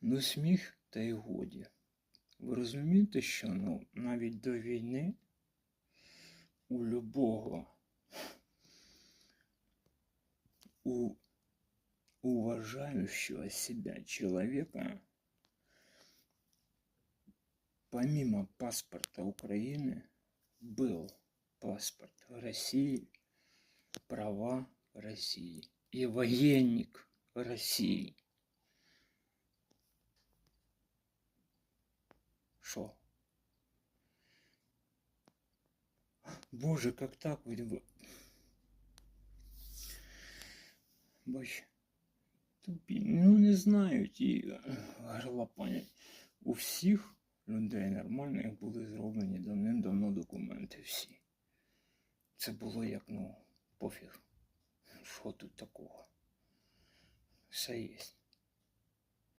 Ну, сміх та й годі. Ви розумієте, що ну, навіть до війни у любого у уважающего себя человека помимо паспорта Украины был паспорт России, права России и военник России. Шо? Боже, как так? Бач, тупі, ну не знаю, ті горлопанять. У всіх людей нормальних були зроблені давним-давно документи всі. Це було як, ну, пофіг. Що тут такого? Все є.